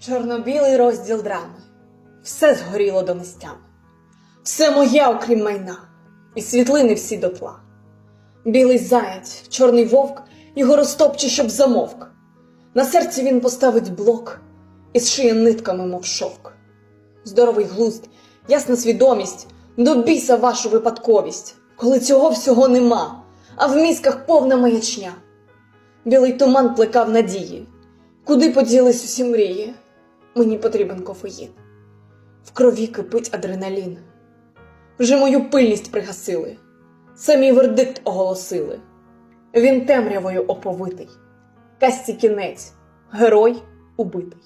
Чорно-білий розділ драми. Все згоріло до нестями. Все моє, окрім майна, і світлини всі дотла. Білий заяць, чорний вовк, його розтопче, щоб замовк. На серці він поставить блок і зшиє нитками, мов шовк. Здоровий глузд, ясна свідомість, до біса вашу випадковість, коли цього всього нема, а в мізках повна маячня. Білий туман плекав надії. Куди поділись усі мрії? Мені потрібен кофеїн. В крові кипить адреналін. Вже мою пильність пригасили, самі вердикт оголосили. Він темрявою оповитий. Касті кінець, герой убитий.